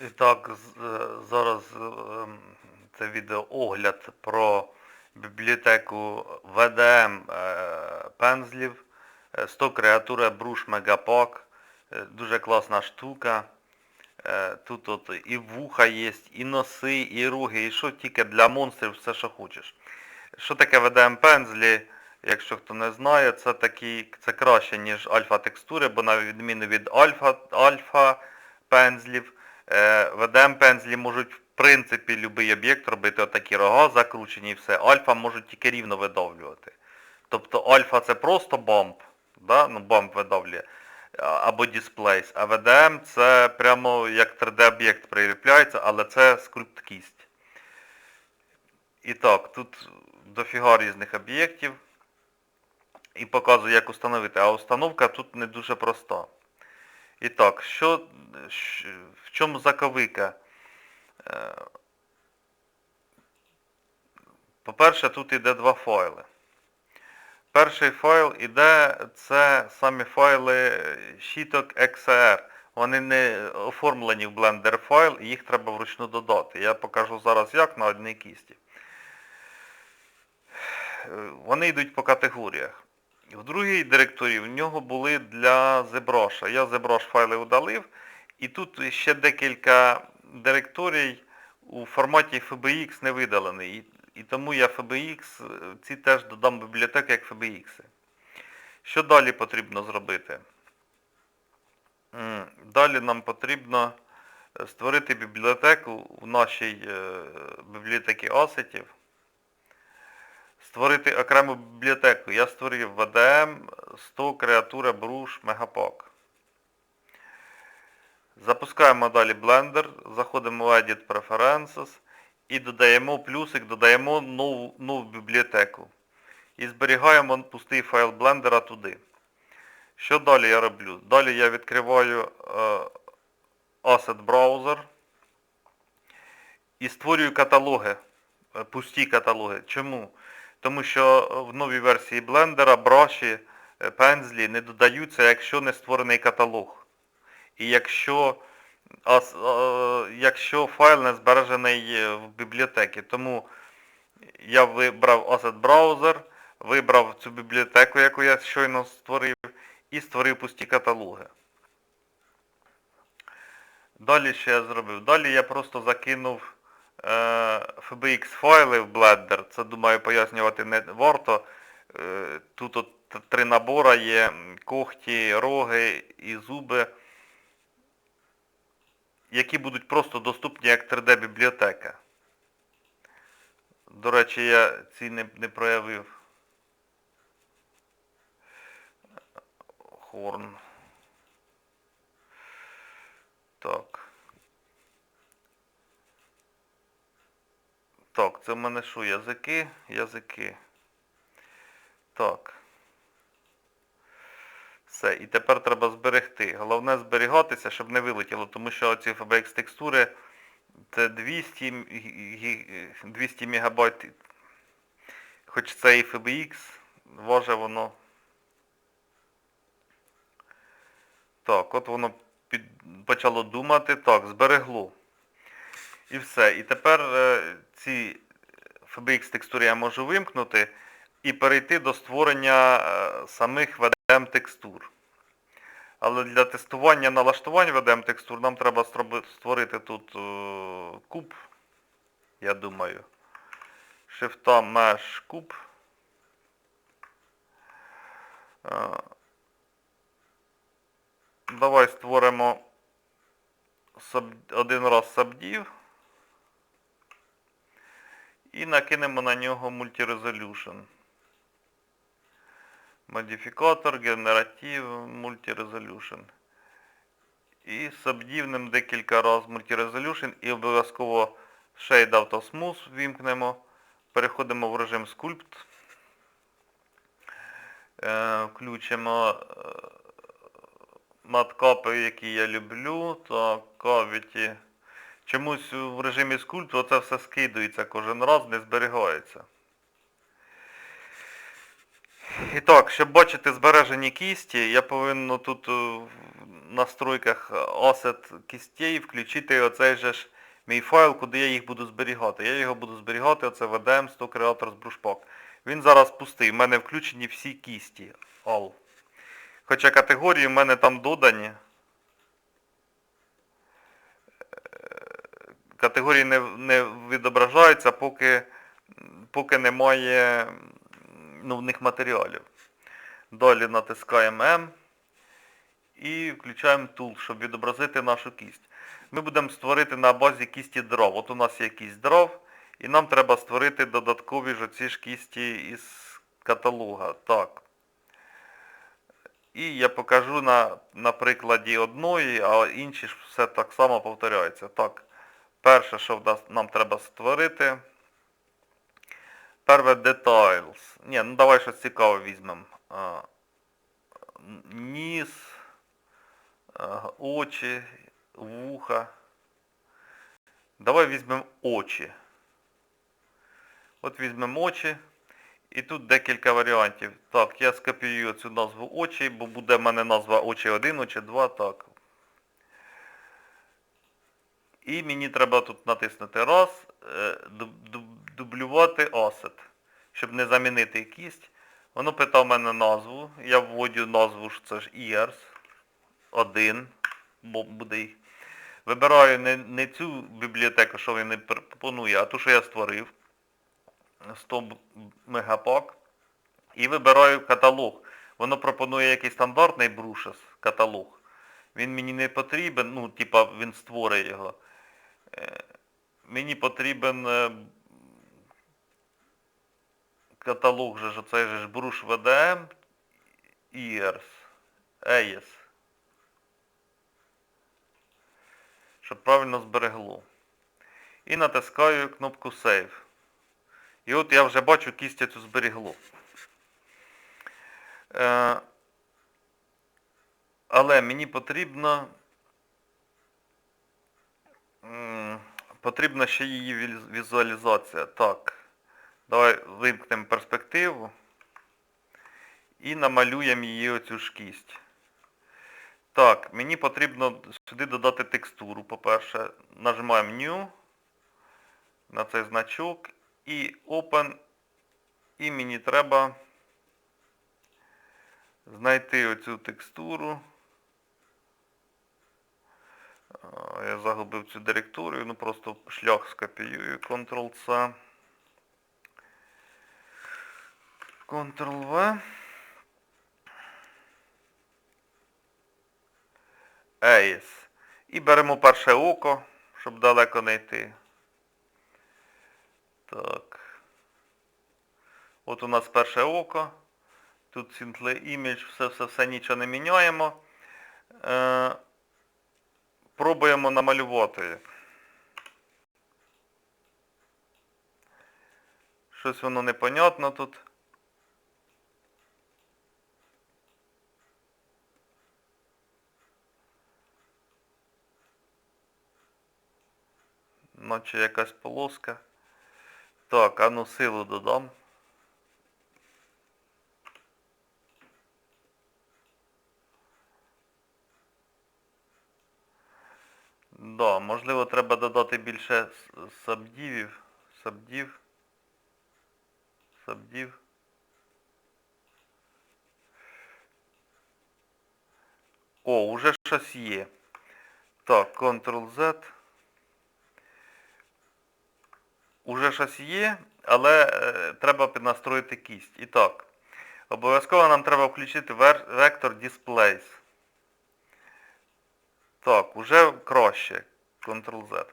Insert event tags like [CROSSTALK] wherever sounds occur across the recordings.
І так, е, зараз е, ем, це відеоогляд про бібліотеку VDM е, пензлів. Е, 100 креатура Мегапак. Е, Дуже класна штука. Тут от і вуха є, і носи, і руги, і що тільки для монстрів, все що хочеш. Що таке VDM пензлі? Якщо хто не знає, це такі, це краще, ніж альфа текстури, бо на відміну від альфа, пензлів, е, пензлі можуть в принципі будь-який об'єкт робити отакі рога закручені і все. Альфа можуть тільки рівно видавлювати. Тобто альфа це просто бамп, да? ну бамп видавлює, а- або displace, а VDM це прямо як 3D-об'єкт приліпляється, але це кість. І так, тут дофіга різних об'єктів. І показую, як установити. А установка тут не дуже проста. І так, що, в чому заковика? Е, По-перше, тут йде два файли. Перший файл іде, це самі файли щіток XR. Вони не оформлені в Blender файл, і їх треба вручну додати. Я покажу зараз як на одній кісті. Е, Вони йдуть по категоріях. В другій директорії в нього були для ZBrush. Я ZBrush файли удалив. І тут ще декілька директорій у форматі FBX не видалений. І, тому я FBX, е, ці теж додам в бібліотеку як FBX. Що далі потрібно зробити? Далі нам потрібно е, створити бібліотеку в нашій е, бібліотеці асетів створити окрему бібліотеку. Я створив VDM 100 креатура Brush Megapack. Запускаємо далі Blender, заходимо в Edit Preferences і додаємо плюсик, додаємо нову, нову бібліотеку. І зберігаємо пустий файл Blender туди. Що далі я роблю? Далі я відкриваю е, Asset Browser і створюю каталоги, е, пусті каталоги. Чому? Тому що в новій версії блендера браші, е, пензлі не додаються, якщо не створений каталог. І якщо, ас- е, якщо файл не збережений е, в бібліотеці. Тому я вибрав Asset Browser, вибрав цю бібліотеку, яку я щойно створив, і створив пусті каталоги. Далі що я зробив? Далі я просто закинув е, FBX файли в Blender. Це, думаю, пояснювати не варто. Е, тут от три набори є, когті, роги і зуби, які будуть просто доступні як 3D бібліотека. До речі, я ці не, не проявив. Хорн. Так. Так, це в мене що, язики? Язики. Так. Все, і тепер треба зберегти. Головне зберігатися, щоб не вилетіло, тому що ці FBX текстури це 200, м- гі- гі- 200 мегабайт. Хоч це і FBX, важить воно. Так, от воно під... почало думати. Так, зберегло. І все. І тепер е, ці FBX текстури я можу вимкнути і перейти до створення е, самих VDM текстур. Але для тестування налаштувань VDM текстур нам треба створити тут е, куб, я думаю. Shift Mesh куб. Давай створимо один раз сабдів і накинемо на нього Multi-Resolution. Модифікатор, генератив, Multi-Resolution. І сабдівним декілька разів Multi-Resolution і обов'язково Shade Auto Smooth вімкнемо. Переходимо в режим Sculpt. Е, включимо е, маткапи, які я люблю, так, кавіті. Чомусь в режимі скульпту це все скидується кожен раз, не зберігається. І так, щоб бачити збережені кісті, я повинен тут е, в- настройках Asset кістей включити оцей же ж мій файл, куди я їх буду зберігати. Я його буду зберігати, оце VDM 100 Creators Brushpack. Він зараз пустий, в мене включені всі кісті. All. Хоча категорії в мене там додані. Категорії не, не відображаються, поки, поки немає ну, в них матеріалів. Далі натискаємо M і включаємо tool, щоб відобразити нашу кість. Ми будемо створити на базі кісті дров. От у нас є кість дров, і нам треба створити додаткові ж оці ж кісті із каталога. Так. І я покажу на, на прикладі одної, а інші ж все так само повторяється. Так, перше, що нам треба створити. Перше details. Ні, ну давай щось цікаве візьмемо. Ніс, очі, вуха. Давай візьмемо очі. От візьмемо очі. І тут декілька варіантів. Так, я скопіюю цю назву очі, бо буде в мене назва очі 1, очі 2, так. І мені треба тут натиснути раз, е, дуб- дуб- дублювати asset, щоб не замінити кість. Воно питав мене назву. Я вводю назву, що це ж ears 1, бо буде. Вибираю не, не цю бібліотеку, що він не пропонує, а ту, що я створив. 100 б- мегапак. І вибираю каталог. Воно пропонує якийсь стандартний брушес каталог. Він мені не потрібен, ну, типа він створює його. Е, Мені потрібен е, каталог же ж, оцей же бруш VDM EARS. EAS. Щоб правильно зберегло. І натискаю кнопку Save. І от я вже бачу, кістя цю зберігло. Е, але мені потрібно потрібна ще її візуалізація. Так. Давай вимкнемо перспективу і намалюємо її оцю ж кість. Так, мені потрібно сюди додати текстуру, по-перше. Нажимаємо New на цей значок і Open. І мені треба знайти оцю текстуру. Я загубив цю директорію, ну просто шлях скопіюю, Ctrl-C. Ctrl-V. AES. І беремо перше око, щоб далеко не йти. Так. От у нас перше око. Тут Simple Image, все, все, все, нічого не міняємо. Пробуємо намалювати. Щось воно непонятно тут. Наче якась полоска. Так, а ну силу додам. Да, можливо, треба додати більше сабдівів. Сабдів. Сабдів. О, уже щось є. Так, Ctrl-Z. Уже щось є, але е, треба піднастроїти кість. І так, обов'язково нам треба включити вектор Displays. Так, уже краще. Ctrl-Z.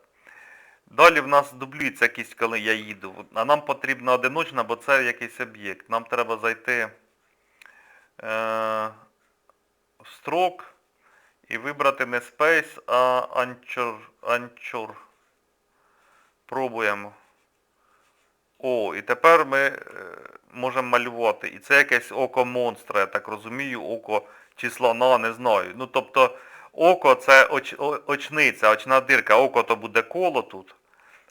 Далі в нас дублюється кість, коли я їду. А нам потрібна одиночна, бо це якийсь об'єкт. Нам треба зайти е, в строк і вибрати не Space, а Anchor. Anchor. Пробуємо. О, і тепер ми е, можемо малювати. І це якесь око монстра, я так розумію, око чи слона, не знаю. Ну, тобто, око це оч, очниця, очна дирка. Око то буде коло тут.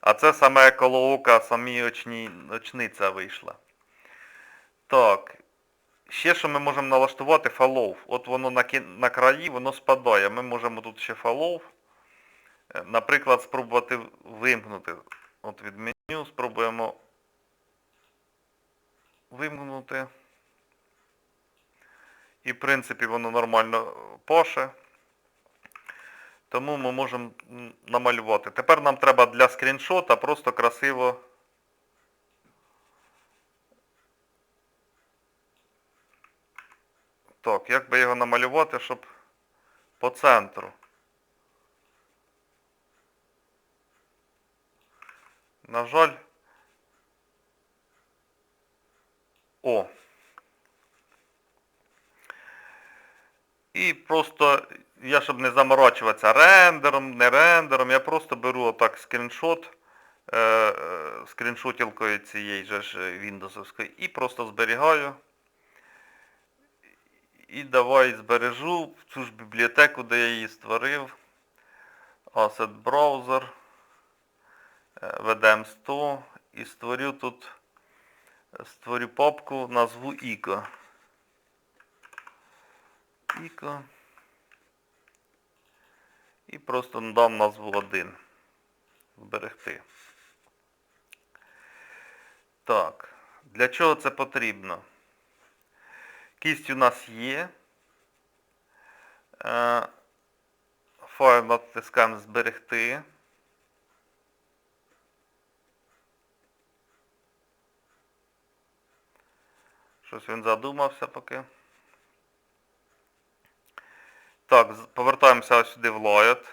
А це саме коло ока, самі очні, очниця вийшла. Так. ще що ми можемо налаштувати follow. От воно на, на краї, воно спадає. Ми можемо тут ще follow. Е, Наприклад, спробувати вимкнути. От від меню спробуємо вимкнути. І в принципі воно нормально поше. Тому ми можемо намалювати. Тепер нам треба для скріншота просто красиво Так, як би його намалювати, щоб по центру. На жаль. О. І просто, я щоб не заморачуватися рендером, не рендером, я просто беру отак скріншот, е, е, скріншотілкою цієї же ж Віндовсовської і просто зберігаю. І давай збережу цю ж бібліотеку, де я її створив. Asset Browser. е, VDM 100 і створю тут створю папку, назву ICO. ICO. І просто дам назву 1. Зберегти. Так. Для чого це потрібно? Кість у нас є. Е, Файл натискаємо зберегти. Щось він задумався поки. Так, повертаємося сюди в.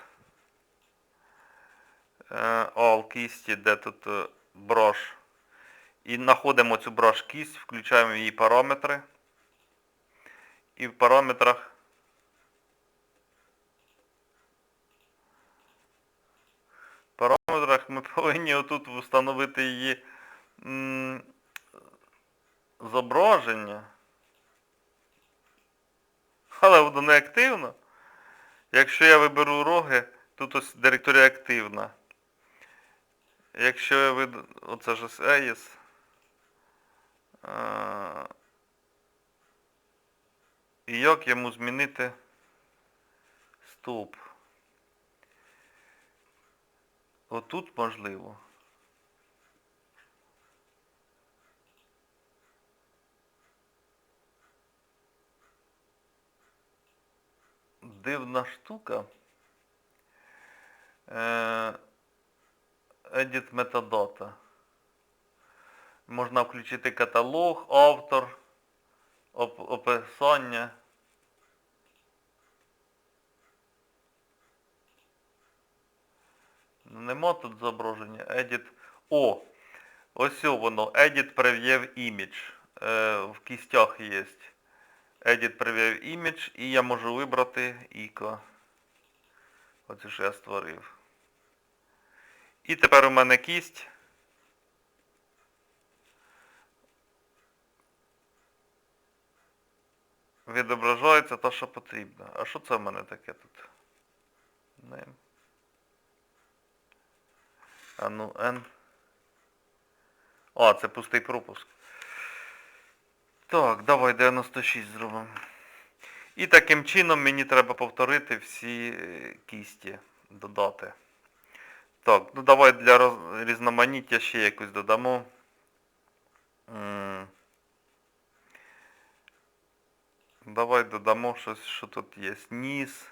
Е, All кісті, де тут е, брош. І знаходимо цю брош кість, включаємо її параметри. І в параметрах параметрах ми повинні отут встановити її зображення. Але воно не активно. Якщо я виберу роги, тут ось директорія активна. Якщо я вид... Оце ж ось EIS. І як йому змінити стоп? Отут можливо. Дивна штука. Е, Edit metadata. Можна включити каталог, автор, оп- описання. Нема тут зображення. Edit. О! Ось воно. Edit Preview Image. Е, в кістях є. Edit Preview Image і я можу вибрати іко. Оце що я створив. І тепер у мене кість. Відображається те, що потрібно. А що це в мене таке тут? Name. А ну, N. А, це пустий пропуск. Так, давай 96 зробимо. І таким чином мені треба повторити всі е, кісті, додати. Так, ну давай для роз- різноманіття ще якусь додамо. Давай додамо щось, що тут є. Ніс,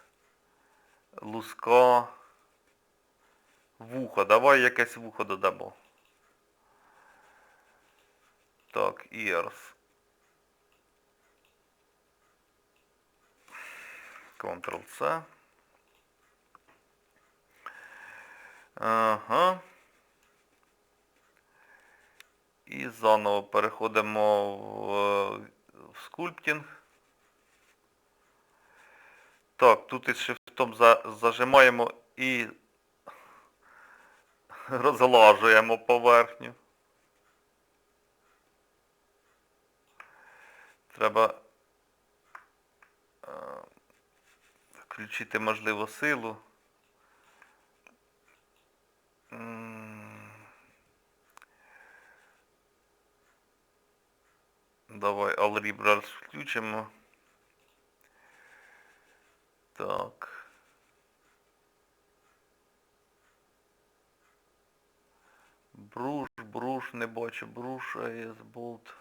луска, вухо. Давай якесь вухо додамо. Так, ears. Ctrl-C. Ага. І заново переходимо в, в скульптинг. Так, тут із шифтом за, зажимаємо і розглажуємо поверхню. Треба е, включити, можливо, силу. Давай, Librals включимо. Так. Бруш, бруш, не бачу, бруш, AS Bolt.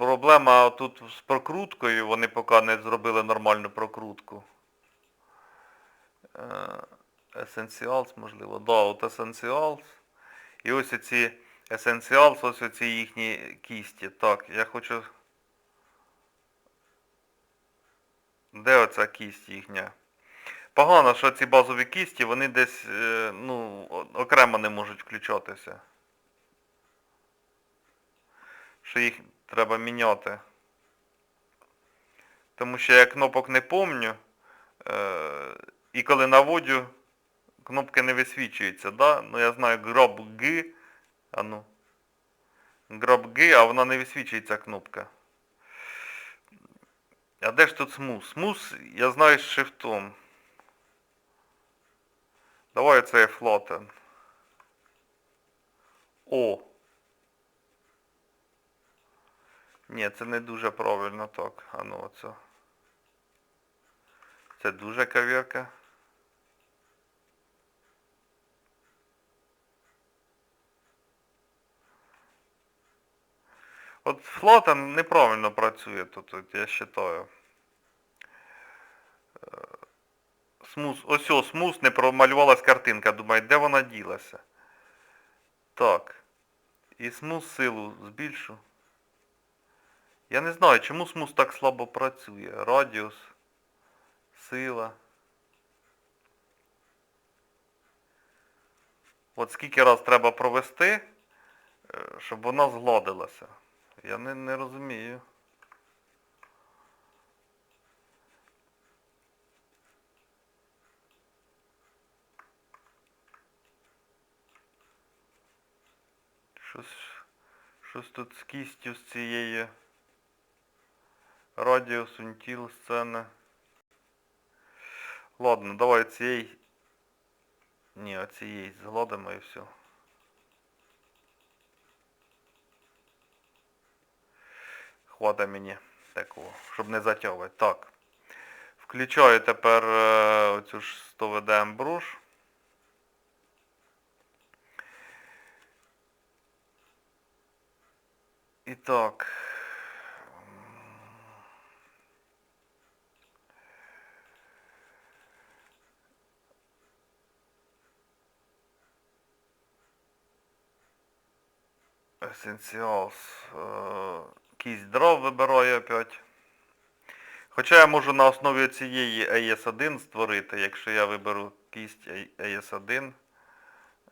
Проблема тут з прокруткою, вони поки не зробили нормальну прокрутку. Е, Essentials, можливо. Да, от Essentials. І ось оці Essentials, ось оці їхні кісті. Так, я хочу. Де оця кість їхня? Погано, що ці базові кісті, вони десь е, ну, окремо не можуть включатися. Що їх треба міняти. Тому що я кнопок не помню. Е, і коли наводю, кнопки не висвічуються, да? Ну я знаю гроб G. А ну. Гроб G, а вона не висвічується кнопка. А де ж тут смус? Смус, я знаю з шифтом. Давай це флотен. О. Ні, це не дуже правильно так. А ну оце. Це дуже кавірка. От флотен неправильно працює тут, от я вважаю. Смус, ось о, смус не промалювалась картинка. Думаю, де вона ділася? Так. І смус силу збільшу. Я не знаю, чому смус так слабо працює. Радіус, сила. От скільки раз треба провести, е, щоб вона згладилася. Я не, не розумію. Щось, щось тут з кістю з цієї радіус, унтіл, сцени. Ладно, давай цієї. Ні, оцієї згладимо і все. Хвата мені такого, щоб не затягувати. Так. Включаю тепер е, оцю ж 100 VDM бруш. І так. Essentials. е, Кість дров вибираю опять. Хоча я можу на основі цієї AS1 створити, якщо я виберу кість AS1.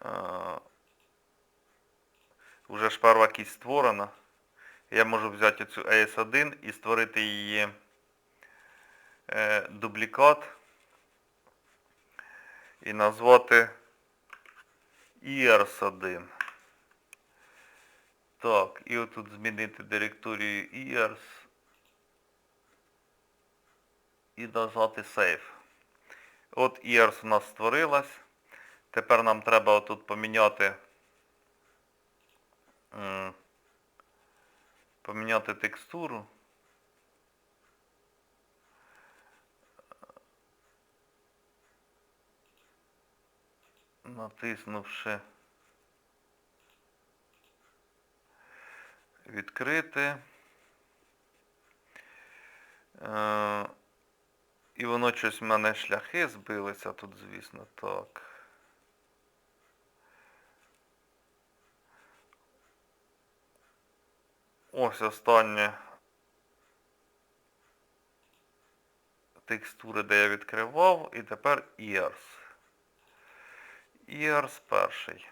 е, Уже ж перша кість створена. Я можу взяти цю AS1 і створити її е, дублікат і назвати ERS1. Так, і отут змінити директорію ERS і назвати Save. От ERS у нас створилась. Тепер нам треба отут поміняти поміняти текстуру. Натиснувши відкрити. Е, і воно щось в мене шляхи збилися тут, звісно, так. Ось останнє текстури, де я відкривав, і тепер ears. Ears перший.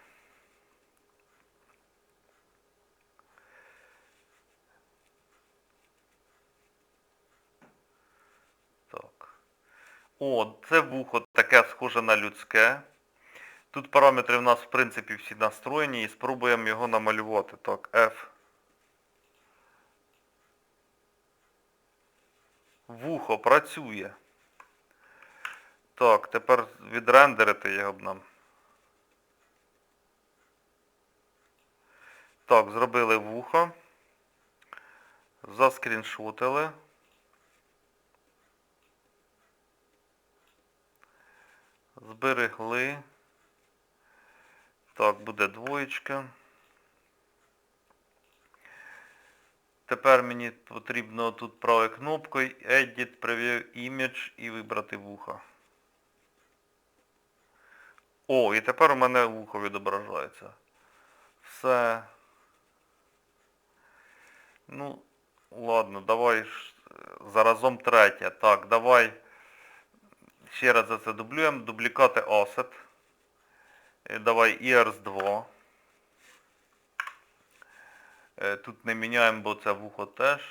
О, це вухо таке схоже на людське. Тут параметри в нас, в принципі, всі настроєні і спробуємо його намалювати. Так, F. Вухо працює. Так, тепер відрендерити його б нам. Так, зробили вухо. Заскріншотили. Зберегли. Так, буде двоєчка. Тепер мені потрібно тут правою кнопкою Edit Preview Image і вибрати вухо. О, і тепер у мене вухо відображається. Все. Ну, ладно, давай е, заразом третє. Так, давай ще раз за це дублюємо. Дублікати Asset. Е, Давай ERS2. Е, Тут не міняємо, бо це вухо теж.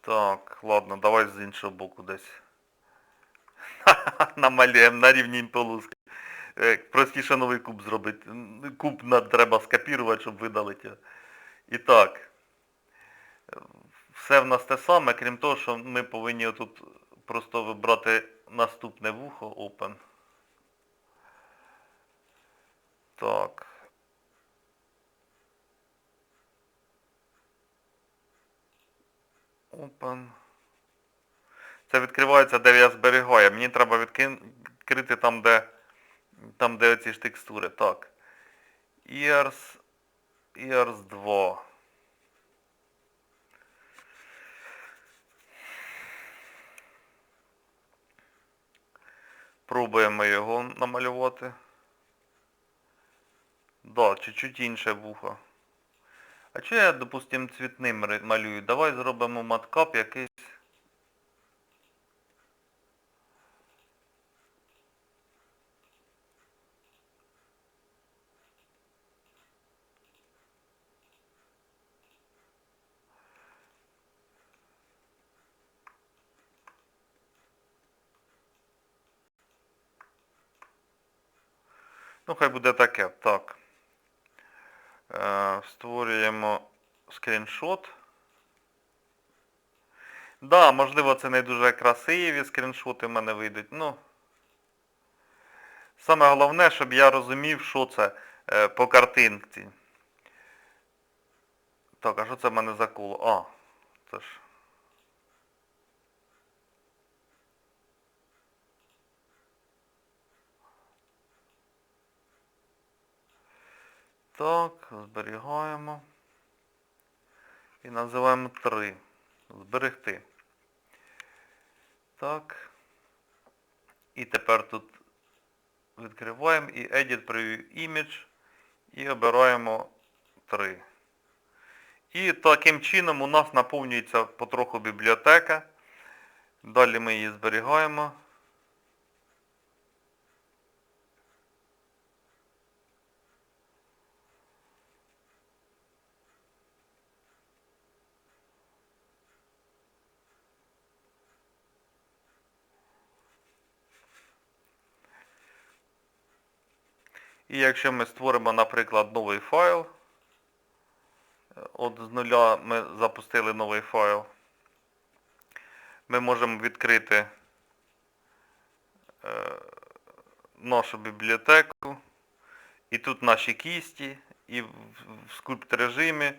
Так, ладно, давай з іншого боку десь. [LAUGHS] Намалюємо на рівні полоски. Е, Простіше новий куб зробити. Куб треба скопірувати, щоб видалити. І так. Все в нас те саме, крім того, що ми повинні тут просто вибрати наступне вухо Open. Так. Open. Це відкривається, де я зберігаю. Мені треба відкрити там, де там, де оці ж текстури. Так. Ears, Ears 2. Пробуємо його намалювати. Да, чуть-чуть інше вухо. А чи я, допустим, цвітним малюю? Давай зробимо маткап якийсь. Хай буде таке. Так. Е, створюємо скріншот. Да, можливо, це не дуже красиві скріншоти в мене вийдуть. Ну. Саме головне, щоб я розумів, що це е, по картинці. Так, а що це в мене за коло? А, це ж. Так, зберігаємо. І називаємо 3. Зберегти. Так. І тепер тут відкриваємо і Edit Preview Image і обираємо 3. І таким чином у нас наповнюється потроху бібліотека. Далі ми її зберігаємо. І якщо ми створимо, наприклад, новий файл, от з нуля ми запустили новий файл, ми можемо відкрити е, нашу бібліотеку, і тут наші кісті, і в, в скульпт режимі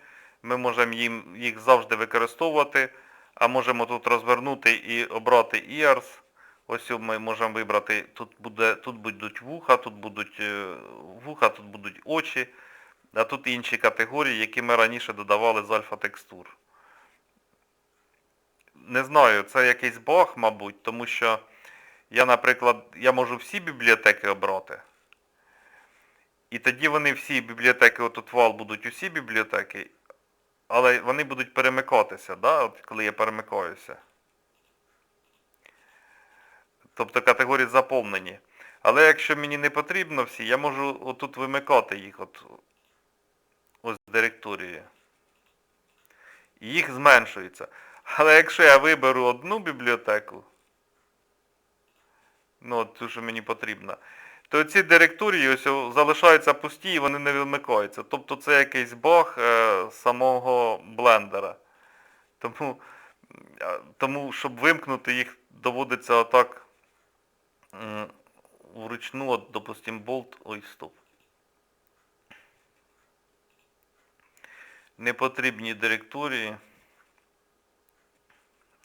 ми можемо їм, їх завжди використовувати, а можемо тут розвернути і обрати ears. Ось ми можемо вибрати, тут буде, тут будуть вуха, тут будуть е, вуха, тут будуть очі, а тут інші категорії, які ми раніше додавали з альфа-текстур. Не знаю, це якийсь баг, мабуть, тому що я, наприклад, я можу всі бібліотеки обрати. І тоді вони всі бібліотеки, отут вал будуть усі бібліотеки, але вони будуть перемикатися, да? от коли я перемикаюся. Тобто категорії заповнені. Але якщо мені не потрібно всі, я можу отут вимикати їх от, ось з директорії. Їх зменшується. Але якщо я виберу одну бібліотеку, ну от ту, що мені потрібно, то ці директорії ось залишаються пусті і вони не вимикаються. Тобто це якийсь баг е, самого блендера. Тому, тому, щоб вимкнути їх, доводиться отак вручну, от, допустим, болт. Ой, стоп. Непотрібні директорії.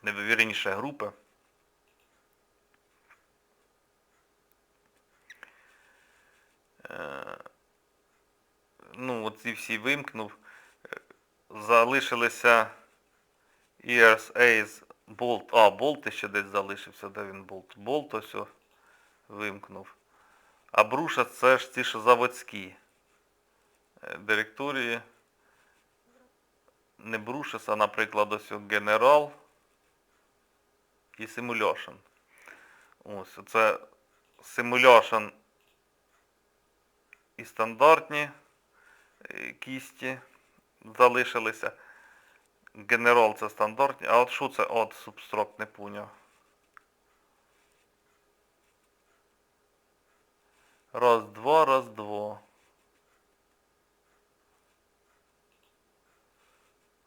Вірніше групи. Е, ну, оці всі вимкнув. Е, Залишилися ears, A's, болт. А, болт ще десь залишився, де він болт? Болт ось о, вимкнув. А бруша це ж ті, що заводські е, директорії. Не брушес, а, наприклад, ось генерал і simulation. Ось, це simulation і стандартні е, кісті залишилися. Генерал це стандартні. А от що це от субстрок не поняв. Раз, два, раз, два.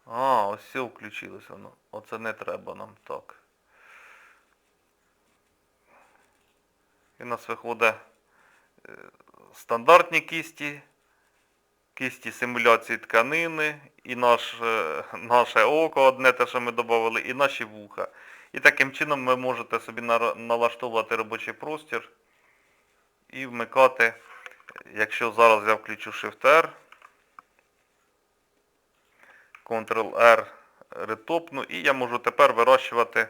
А, ось все включилося воно. Оце не треба нам так. І у нас виходить е, стандартні кісті, кісті симуляції тканини, і наш, е, наше око, одне те, що ми додали, і наші вуха. І таким чином ви можете собі налаштовувати робочий простір і вмикати, якщо зараз я включу Shift-R, Ctrl-R, ретопну, і я можу тепер вирощувати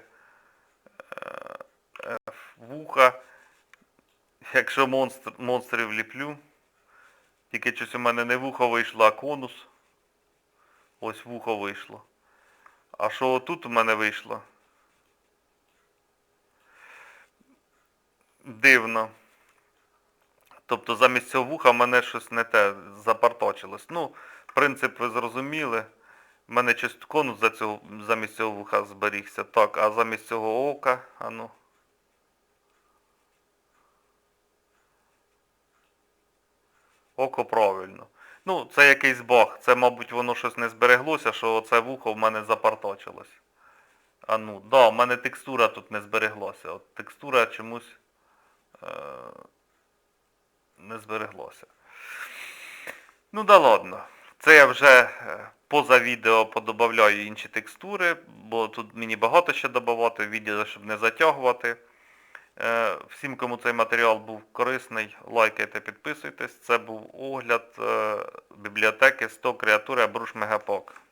е, вуха, якщо монстр, монстрів ліплю. Тільки щось у мене не вухо вийшло, а конус. Ось вухо вийшло. А що тут у мене вийшло? Дивно. Тобто замість цього вуха в мене щось не те запарточилось. Ну, принцип ви зрозуміли. У мене щось конус за цього, замість цього вуха зберігся. Так, а замість цього ока, а ну. Око правильно. Ну, це якийсь баг. Це, мабуть, воно щось не збереглося, що оце вухо в мене запарточилось. А ну, да, в мене текстура тут не збереглася. От текстура чомусь е- не збереглося. Ну да ладно. Це я вже е, поза відео подобавляю інші текстури, бо тут мені багато ще додавати, відео, щоб не затягувати. Е, Всім, кому цей матеріал був корисний, лайкайте, підписуйтесь. Це був огляд е, бібліотеки 100 креатури Brush Megapok.